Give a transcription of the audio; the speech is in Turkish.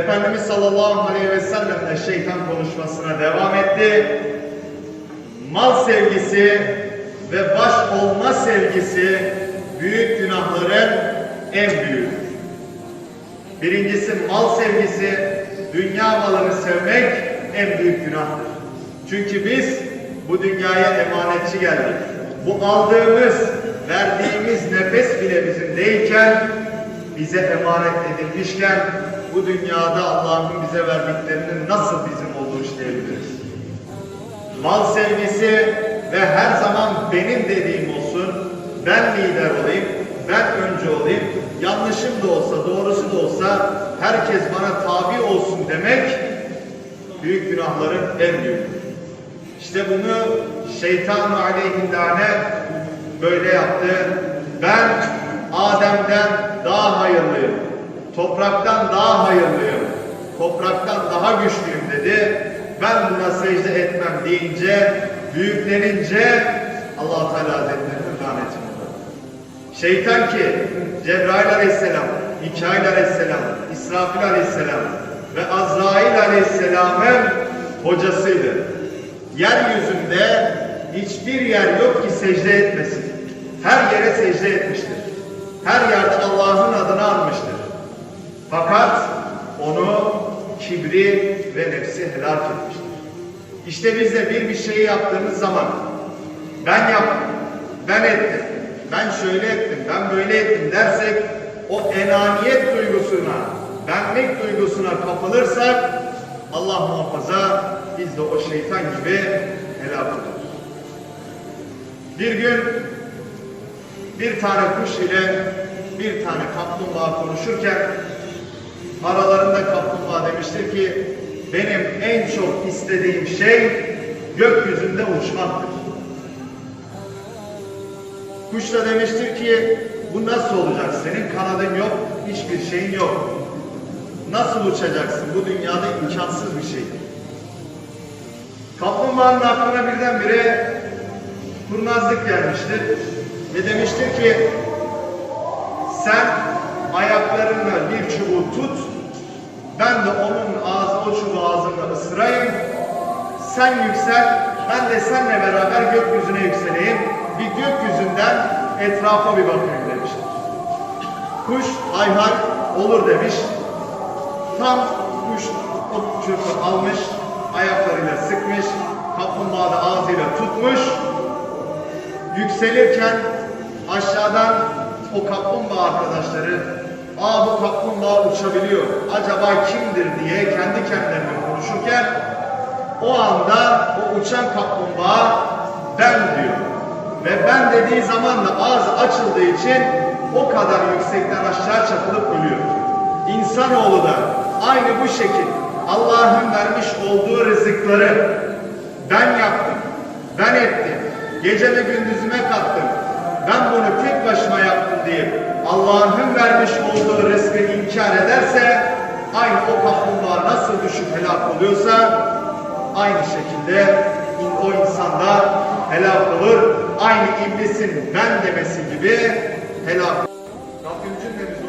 Efendimiz sallallahu aleyhi ve sellem şeytan konuşmasına devam etti. Mal sevgisi ve baş olma sevgisi büyük günahların en büyüğü. Birincisi mal sevgisi, dünya malını sevmek en büyük günahtır. Çünkü biz bu dünyaya emanetçi geldik. Bu aldığımız, verdiğimiz nefes bile bizim değilken, bize emanet edilmişken, bu dünyada Allah'ın bize verdiklerinin nasıl bizim olduğunu işleyebiliriz? Mal sevgisi ve her zaman benim dediğim olsun, ben lider olayım, ben önce olayım, yanlışım da olsa, doğrusu da olsa herkes bana tabi olsun demek büyük günahların en büyüğü. İşte bunu şeytan aleyhindane böyle yaptı. Ben Adem'den daha hayırlıyım. Topraktan daha hayırlıyım. Topraktan daha güçlüyüm dedi. Ben buna secde etmem deyince, büyüklenince allah Teala Hazretleri'nin lanetini. Şeytan ki Cebrail aleyhisselam, Mikail aleyhisselam, İsrafil aleyhisselam ve Azrail aleyhisselamın hocasıydı. Yeryüzünde hiçbir yer yok ki secde etmesin. Her yere secde etmiştir. Her yerde Allah'ın adını almıştır. Fakat onu kibri ve nefsi helak etmiştir. İşte biz de bir bir şeyi yaptığımız zaman ben yaptım, ben ettim, ben şöyle ettim, ben böyle ettim dersek o enaniyet duygusuna, benlik duygusuna kapılırsak Allah muhafaza biz de o şeytan gibi helak oluruz. Bir gün bir tane kuş ile bir tane kaplumbağa konuşurken aralarında kaplumbağa demiştir ki benim en çok istediğim şey gökyüzünde uçmaktır. Kuş da demiştir ki bu nasıl olacak? Senin kanadın yok, hiçbir şeyin yok. Nasıl uçacaksın? Bu dünyada imkansız bir şey. Kaplumbağanın aklına birdenbire kurnazlık gelmiştir. Ve demiştir ki sen ayaklarınla bir çubuğu tut, ben de onun ağzı, o çubuğu ağzımla ısırayım, sen yüksel, ben de seninle beraber gökyüzüne yükseleyim, bir gökyüzünden etrafa bir bakayım demiştir. Kuş hay hay olur demiş. Tam kuş o çubuğu almış, ayaklarıyla sıkmış, kaplumbağa da ağzıyla tutmuş, yükselirken aşağıdan o kaplumbağa arkadaşları aa bu kaplumbağa uçabiliyor acaba kimdir diye kendi kendilerine konuşurken o anda o uçan kaplumbağa ben diyor. Ve ben dediği zaman da ağzı açıldığı için o kadar yüksekten aşağı çakılıp ölüyor. İnsanoğlu da aynı bu şekil Allah'ın vermiş olduğu rızıkları ben yaptım, ben ettim, gecemi gündüzüme kattım, Allah'ın vermiş olduğu rızkı inkar ederse aynı o kaplumbağa nasıl düşüp helak oluyorsa aynı şekilde o insanda helak olur. Aynı iblisin ben demesi gibi helak olur. Rabbim cümlemizi